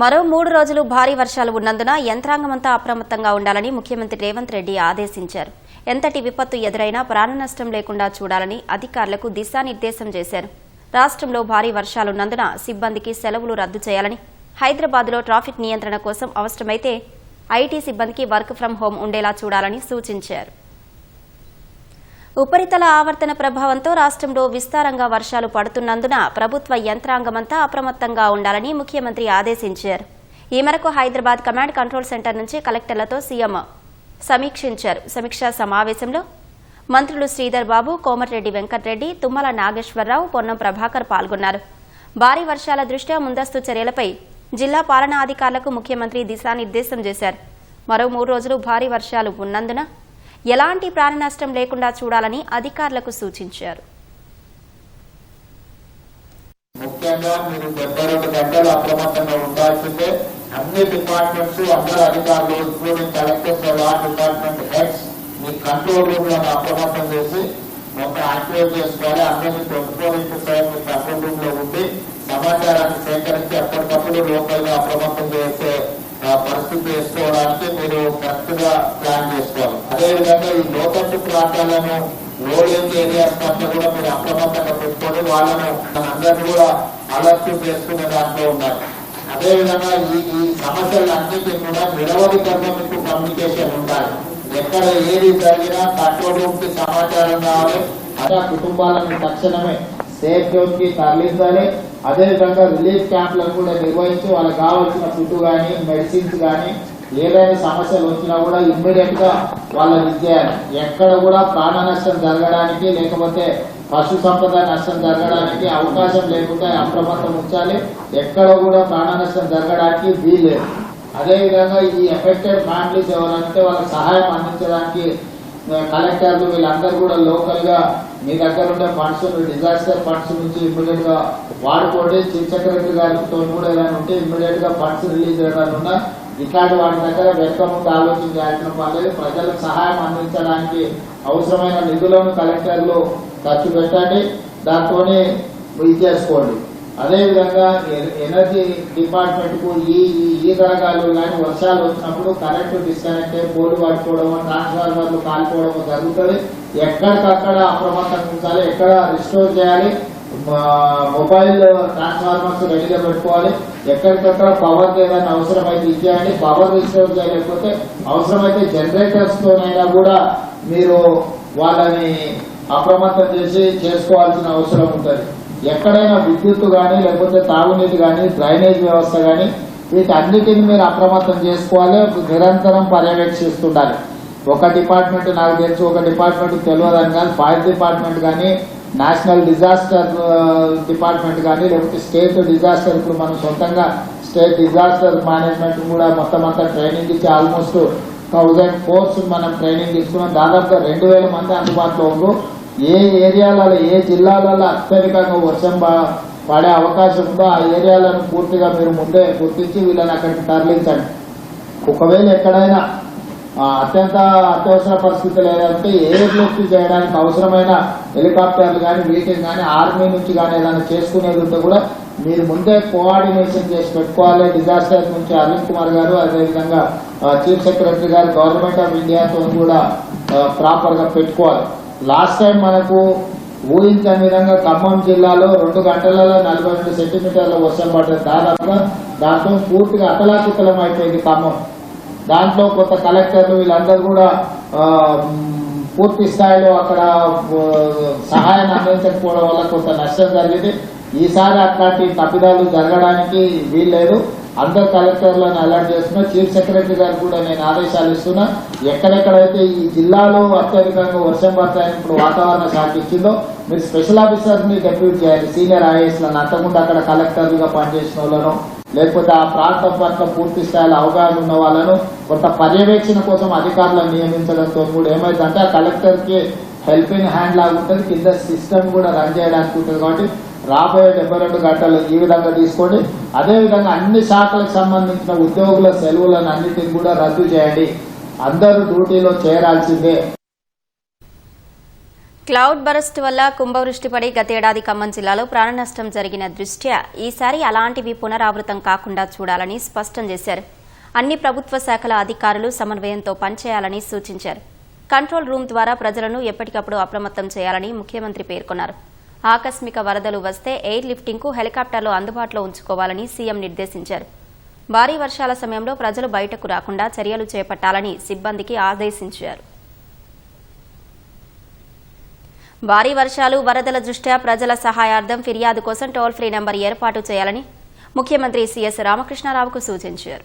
మరో మూడు రోజులు భారీ వర్షాలు ఉన్నందున యంత్రాంగమంతా అప్రమత్తంగా ఉండాలని ముఖ్యమంత్రి రేవంత్ రెడ్డి ఆదేశించారు. ఎంతటి విపత్తు ఎదురైనా ప్రాణ నష్టం లేకుండా చూడాలని అధికారులకు దిశానిర్దేశం చేశారు. రాష్ట్రంలో భారీ వర్షాలున్నందున సిబ్బందికి సెలవులు రద్దు చేయాలని హైదరాబాద్లో ట్రాఫిక్ నియంత్రణ కోసం అవసరమైతే ఐటీ సిబ్బందికి వర్క్ ఫ్రం హోం ఉండేలా చూడాలని సూచించారు. ఉపరితల ఆవర్తన ప్రభావంతో రాష్ట్రంలో విస్తారంగా వర్షాలు పడుతున్నందున ప్రభుత్వ యంత్రాంగమంతా అప్రమత్తంగా ఉండాలని ముఖ్యమంత్రి ఆదేశించారు. ఈ మేరకు హైదరాబాద్ కమాండ్ కంట్రోల్ సెంటర్ నుంచి కలెక్టర్లతో సీఎం సమీక్షించారు. సమీక్షా సమావేశంలో మంత్రులు శ్రీధర్ బాబు కోమటిరెడ్డి వెంకటరెడ్డి తుమ్మల నాగేశ్వరరావు పొన్నం ప్రభాకర్ పాల్గొన్నారు. భారీ వర్షాల దృష్ట్యా ముందస్తు చర్యలపై జిల్లా పాలనా అధికారులకు ముఖ్యమంత్రి దిశానిర్దేశం చేశారు. మరో మూడు రోజులు భారీ వర్షాలు ఉన్నందున ఎలాంటి ప్రాణ నష్టం లేకుండా చూడాలని అధికారులకు సూచించారు. ముఖ్యంగా మీరు డెబ్బై రెండు గంటలు అప్రమత్తంగా ఉండాల్సిందే. అన్ని డిపార్ట్మెంట్స్ అందరు అధికారులు including collectors law department heads మీ కంట్రోల్ రూమ్లో అప్రమత్తం చేసి మొత్తం యాక్టివేట్ చేసుకోవాలి. అందరినీ ట్వంటీ ఫోర్ ఇంటూ సెవెన్ మీ కంట్రోల్ రూమ్లో ఉండి సమాచారాన్ని సేకరించి అప్పటికప్పుడు లోకల్గా అప్రమత్తం చేసే పరిస్థితి చేసుకోవడానికి మీరు కరెక్ట్గా ప్లాన్ చేసుకోవాలి. అదేవిధంగా ఈ లోకట్టు ప్రాంతాలను లోడింగ్ ఏరియాస్ పట్ల కూడా మీరు అప్రమత్తంగా పెట్టుకొని వాళ్ళను అందరినీ కూడా అలర్ట్ చేసుకునే దాంట్లో ఉండాలి. అదేవిధంగా ఈ ఈ సమస్యలన్నిటి కూడా నిరవధికంగా మీకు కమ్యూనికేషన్ ఉండాలి. ఎక్కడ ఏది జరిగినా కంట్రోల్ రూమ్కి సమాచారం కావాలి అలా కుటుంబాలను తక్షణమే సేఫ్ జోన్కి తరలించాలి. అదేవిధంగా రిలీఫ్ క్యాంపులను కూడా నిర్వహించి వాళ్ళకి కావాల్సిన ఫుడ్ కానీ మెడిసిన్స్ కానీ ఏదైనా సమస్యలు వచ్చినా కూడా ఇమ్మీడియట్గా వాళ్ళని ఇచ్చేయాలి. ఎక్కడ కూడా ప్రాణ నష్టం జరగడానికి లేకపోతే పశు సంపద నష్టం జరగడానికి అవకాశం లేకుండా అప్రమత్తం ఉంచాలి. ఎక్కడ కూడా ప్రాణ నష్టం జరగడానికి వీల్లేదు. అదేవిధంగా ఈ ఎఫెక్టెడ్ ఫ్యామిలీస్ ఎవరంటే వాళ్ళకి సహాయం అందించడానికి కలెక్టర్లు వీళ్ళందరూ కూడా లోకల్గా మీ దగ్గర ఉండే ఫండ్స్ డిజాస్టర్ ఫండ్స్ నుంచి ఇమ్మీడియట్గా వాడుకోండి. చీఫ్ సెక్రటరీ గారితో కూడా ఏదైనా ఉంటే ఇమ్మీడియట్గా ఫండ్స్ రిలీజ్ చేయడం ఇట్లాంటి వాటి దగ్గర వెనుక ముందు ఆలోచన చేయాల్సిన పర్లేదు ప్రజలకు సహాయం అందించడానికి అవసరమైన నిధులను కలెక్టర్లు ఖర్చు పెట్టండి. దాంతో ఇది చేసుకోండి. అదేవిధంగా ఎనర్జీ డిపార్ట్మెంట్కు ఈ ఈ- రకాలు కానీ వర్షాలు వచ్చినప్పుడు కరెంటు డిస్కనెక్ట్ అయ్యి పోలు పట్టుకోవడం ట్రాన్స్ఫార్మర్లు కాలిపోవడం జరుగుతుంది. ఎక్కడికక్కడ అప్రమత్తంగా ఉంచాలి ఎక్కడ రిస్టోర్ చేయాలి మొబైల్ ట్రాన్స్ఫార్మర్స్ రెడీగా పెట్టుకోవాలి. ఎక్కడికక్కడ పవర్ ఏదైనా అవసరమైతే ఇచ్చేయండి. పవర్ రిస్టోర్ చేయలేకపోతే అవసరమైతే జనరేటర్స్ తోనైనా కూడా మీరు వాళ్ళని అప్రమత్తం చేసి చేసుకోవాల్సిన అవసరం ఉంటుంది. ఎక్కడైనా విద్యుత్ కానీ లేకపోతే తాగునీటి కానీ డ్రైనేజ్ వ్యవస్థ కానీ వీటన్నిటిని మీరు అప్రమత్తం చేసుకోవాలి నిరంతరం పర్యవేక్షిస్తుండాలి. ఒక డిపార్ట్మెంట్ నాకు తెలుసు ఒక డిపార్ట్మెంట్ తెలియదని కానీ ఫైర్ డిపార్ట్మెంట్ కానీ నేషనల్ డిజాస్టర్ డిపార్ట్మెంట్ కానీ లేకపోతే స్టేట్ డిజాస్టర్ ఇప్పుడు మనం సొంతంగా స్టేట్ డిజాస్టర్ మేనేజ్మెంట్ కూడా మొత్తం అంతా ట్రైనింగ్ ఇచ్చి ఆల్మోస్ట్ థౌజండ్ కోర్స్ మనం ట్రైనింగ్ ఇస్తున్నాం. దాదాపుగా రెండు వేల మంది అందుబాటులో ఉన్నారు ఏ ఏరియాలలో ఏ జిల్లాలలో అత్యధికంగా వర్షం పడే అవకాశం ఉందో ఆ ఏరియాలను పూర్తిగా మీరు ముందే గుర్తించి వీళ్ళని అక్కడికి తరలించండి. ఒకవేళ ఎక్కడైనా అత్యంత అత్యవసర పరిస్థితులు ఏదంటే ఏ లిఫ్ట్ చేయడానికి అవసరమైన హెలికాప్టర్లు కానీ వీటిని కానీ ఆర్మీ నుంచి కానీ ఏదైనా చేసుకునేది ఉంటే కూడా మీరు ముందే కోఆర్డినేషన్ చేసి పెట్టుకోవాలి. డిజాస్టర్ నుంచి అరుణ్ కుమార్ గారు అదేవిధంగా chief secretary garu government of ఇండియాతో కూడా ప్రాపర్గా పెట్టుకోవాలి. లాస్ట్ టైం మనకు ఊహించని విధంగా ఖమ్మం జిల్లాలో రెండు గంటలలో నలభై రెండు సెంటీమీటర్ల వర్షం పడ్డది. దాదాపుగా దాంతో పూర్తిగా అతలాకుతలం అయిపోయింది ఖమ్మం. దాంట్లో కొంత కలెక్టర్లు వీళ్ళందరూ కూడా పూర్తి స్థాయిలో అక్కడ సహాయం సహాయాన్ని అందించకపోవడం వల్ల కొంత నష్టం జరిగింది. ఈసారి అట్లాంటి తప్పిదాలు జరగడానికి వీల్లేదు. అందరు కలెక్టర్లను అలర్ట్ చేస్తున్నా చీఫ్ సెక్రటరీ గారు కూడా నేను ఆదేశాలు ఇస్తున్నా ఎక్కడెక్కడైతే ఈ జిల్లాలో అత్యధికంగా వర్షం పడతాయని ఇప్పుడు వాతావరణ శాఖ ఇచ్చిందో మీరు స్పెషల్ ఆఫీసర్స్ని డెప్యూట్ చేయాలి సీనియర్ ఐఏఎస్లను అంతకుండా అంతకుముందు అక్కడ కలెక్టర్లుగా పనిచేసిన వాళ్ళను లేకపోతే ఆ ప్రాంతం పట్ల పూర్తి స్థాయిలో అవగాహన ఉన్న వాళ్ళను కొంత పర్యవేక్షణ కోసం అధికారులను నియమించడంతో కూడా ఏమైందంటే ఆ కలెక్టర్కి హెల్పింగ్ హ్యాండ్ లాగా ఉంటుంది కింద సిస్టమ్ కూడా రన్ చేయడానికి ఉంటుంది కాబట్టి రాబోయే డెబ్బై రెండు గంటలు ఈ విధంగా తీసుకోండి. అదేవిధంగా అన్ని శాఖలకు సంబంధించిన ఉద్యోగుల సెలవులను అన్నిటిని కూడా రద్దు చేయండి. అందరూ డ్యూటీలో చేరాల్సిందే. క్లౌడ్ బరస్ట్ వల్ల కుంభవృష్టి పడి గతేడాది ఖమ్మం జిల్లాలో ప్రాణ నష్టం జరిగిన దృష్ట్యా ఈసారి అలాంటివి పునరావృతం కాకుండా చూడాలని స్పష్టం చేశారు. అన్ని ప్రభుత్వ శాఖల అధికారులు సమన్వయంతో పనిచేయాలని సూచించారు. కంట్రోల్ రూమ్ ద్వారా ప్రజలను ఎప్పటికప్పుడు అప్రమత్తం చేయాలని ముఖ్యమంత్రి పేర్కొన్నారు. ఆకస్మిక వరదలు వస్తే ఎయిర్ లిఫ్టింగ్కు హెలికాప్టర్లు అందుబాటులో ఉంచుకోవాలని సీఎం నిర్దేశించారు. భారీ వర్షాల సమయంలో ప్రజలు బయటకు రాకుండా చర్యలు చేపట్టాలని సిబ్బందికి ఆదేశించారు. భారీ వర్షాలు వరదల దృష్ట్యా ప్రజల సహాయార్థం ఫిర్యాదు కోసం టోల్ ఫ్రీ నెంబర్ ఏర్పాటు చేయాలని ముఖ్యమంత్రి సీఎస్ రామకృష్ణారావుకు సూచించారు.